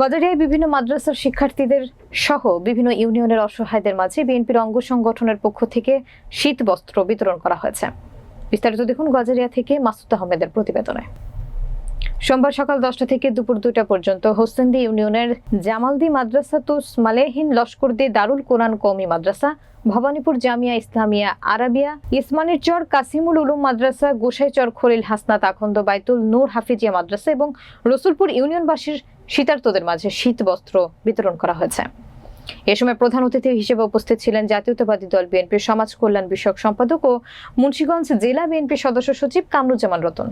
গজারিয়ায় বিভিন্ন মাদ্রাসার শিক্ষার্থীদের সহ বিভিন্ন ইউনিয়নের অসহায়দের মাঝে বিএনপির অঙ্গ সংগঠনের পক্ষ থেকে শীত বস্ত্র বিতরণ করা হয়েছে। বিস্তারিত দেখুন গজারিয়া থেকে মাসুদ আহমেদের প্রতিবেদনে। সোমবার সকাল দশটা থেকে দুপুর দুটা পর্যন্ত হোসেন্দি ইউনিয়নের জামালদি মাদ্রাসা তুস মালেহিন লস্করদি দারুল কোরআন কৌমি মাদ্রাসা, ভবানীপুর জামিয়া ইসলামিয়া আরাবিয়া ইসমানের চর কাসিমুল উলুম মাদ্রাসা, গোসাইচর খলিল হাসনাত আখন্দ বাইতুল নূর হাফিজিয়া মাদ্রাসা এবং রসুলপুর ইউনিয়নবাসীর শীতার্তদের মাঝে শীত বস্ত্র বিতরণ করা হয়েছে। এ সময় প্রধান অতিথি হিসেবে উপস্থিত ছিলেন জাতীয়তাবাদী দল বিএনপির সমাজ কল্যাণ বিষয়ক সম্পাদক ও মুন্সীগঞ্জ জেলা বিএনপির সদস্য সচিব কামরুজ্জামান রতন।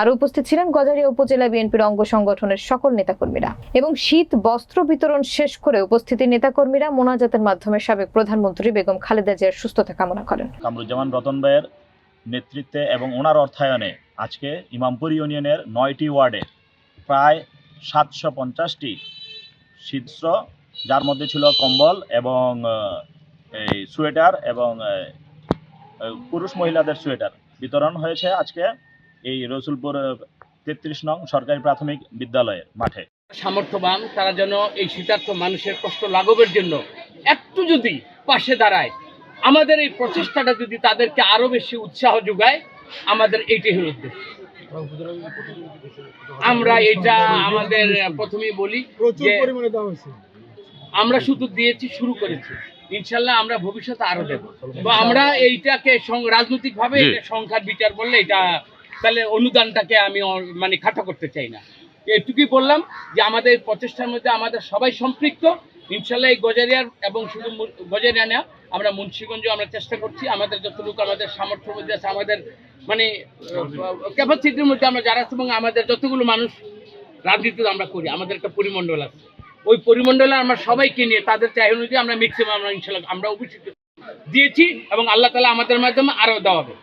আরও উপস্থিত ছিলেন গজারিয়া উপজেলা বিএনপির অঙ্গ সংগঠনের সকল নেতাকর্মীরা এবং শীত বস্ত্র বিতরণ শেষ করে উপস্থিতি নেতাকর্মীরা মোনাজাতের মাধ্যমে সাবেক প্রধানমন্ত্রী বেগম খালেদা জিয়ার সুস্থতা কামনা করেন। কামরুজ্জামান রতন ভাইয়ের নেতৃত্বে এবং ওনার অর্থায়নে আজকে ইমামপুর ইউনিয়নের নয়টি ওয়ার্ডে প্রায় সাতশো পঞ্চাশটি শীতস্র যার মধ্যে ছিল কম্বল এবং এই সোয়েটার এবং পুরুষ মহিলাদের সোয়েটার বিতরণ হয়েছে আজকে এই রসুলপুর তেত্রিশ নং সরকারি প্রাথমিক বিদ্যালয়ের মাঠে। সামর্থ্যবান, তারা যেন এই শীতার্থ মানুষের কষ্ট লাঘবের জন্য একটু যদি পাশে দাঁড়ায়, আমাদের এই প্রচেষ্টাটা যদি তাদেরকে আরও বেশি উৎসাহ যোগায়, আমাদের এইটাই হল উদ্দেশ্য। আমরা এটা আমাদের প্রথমেই বলি যে আমরা শুধু দিয়েছি শুরু করেছি। ইনশাল্লাহ আমরা ভবিষ্যতে আরও দেব। তো আমরা এইটাকে রাজনৈতিক ভাবে সংখ্যার বিচার বললে এটা তাহলে অনুদানটাকে আমি মানে খাটো করতে চাই না। এটুকুই বললাম যে আমাদের প্রচেষ্টার মধ্যে আমাদের সবাই সম্পৃক্ত। ইনশাল্লাহ এই গজারিয়ার এবং শুধু গজারিয়া না আমরা মুন্সীগঞ্জে আমরা চেষ্টা করছি, আমাদের যতটুকু আমাদের সামর্থ্য মধ্যে আছে, আমাদের মানে ক্যাপাসিটির মধ্যে আমরা যারা আছি এবং আমাদের যতগুলো মানুষ রাজনীতি আমরা করি, আমাদের একটা পরিমণ্ডল আছে। ওই পরিমণ্ডলে আমরা সবাইকে নিয়ে, তাদের চাহিদা অনুযায়ী আমরা ম্যাক্সিমাম আমরা ইনশাল্লাহ আমরা অবশ্যই দিয়েছি এবং আল্লাহ তালা আমাদের মাধ্যমে আরও দেওয়াবে